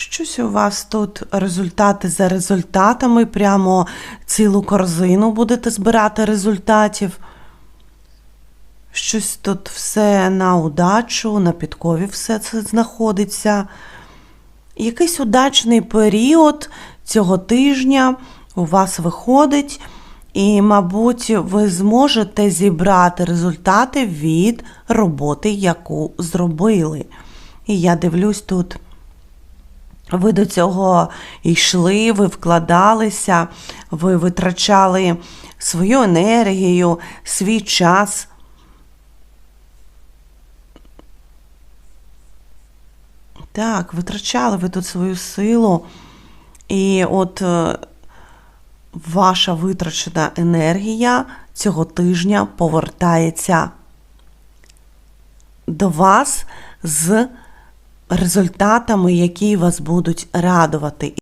Щось у вас тут результати за результатами, прямо цілу корзину будете збирати результатів. Щось тут все на удачу, на підкові все це знаходиться. Якийсь удачний період цього тижня у вас виходить, і, мабуть, ви зможете зібрати результати від роботи, яку зробили. І я дивлюсь тут. Ви до цього йшли, ви вкладалися, ви витрачали свою енергію, свій час. Так, витрачали ви тут свою силу. І от е, ваша витрачена енергія цього тижня повертається до вас з результатами, які вас будуть радувати.